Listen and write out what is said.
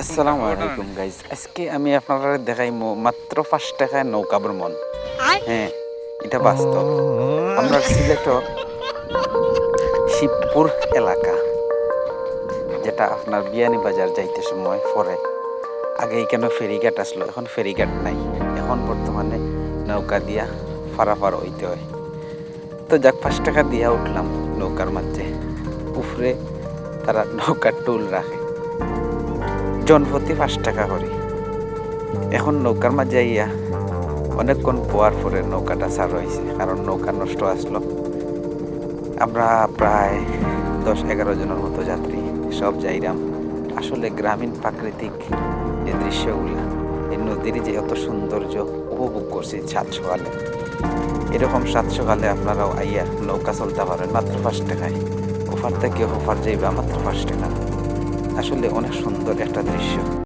আসসালামু আলাইকুম গাইজ আজকে আমি আপনারা দেখাইমো মাত্র পাঁচ টাকায় নৌকা ভ্রমণ। হ্যাঁ এটা বাস্তব। আমরা সিলেটর শিবপুর এলাকা যেটা আপনার বিয়ানি বাজার যাইতে সময় পরে। আগে এখানে ফেরিঘাট আসলো এখন ফেরিঘাট নাই। এখন বর্তমানে নৌকা দিয়া ফারাফার হইতে হয়। তো যাক পাঁচ টাকা দিয়া উঠলাম নৌকার মাঝে। উফরে তারা নৌকার টুল রাখে। জনপ্রতি পাঁচ টাকা করে। এখন নৌকার মাঝে আইয়া অনেকক্ষণ পোয়ার পরে নৌকাটা সার হয়েছে কারণ নৌকা নষ্ট আসলো। আমরা প্রায় দশ এগারো জনের মতো যাত্রী, সব যাইরাম। আসলে গ্রামীণ প্রাকৃতিক যে দৃশ্যগুলা এই নদীর যে এত সৌন্দর্য উপভোগ করছি সাত সকালে এরকম সাত সকালে আপনারাও আইয়া নৌকা চলতে পারেন, মাত্র পাঁচ টাকায়। ওফার থেকে ওফার যাইবা মাত্র পাঁচ টাকা। আসলে অনেক সুন্দর একটা দৃশ্য।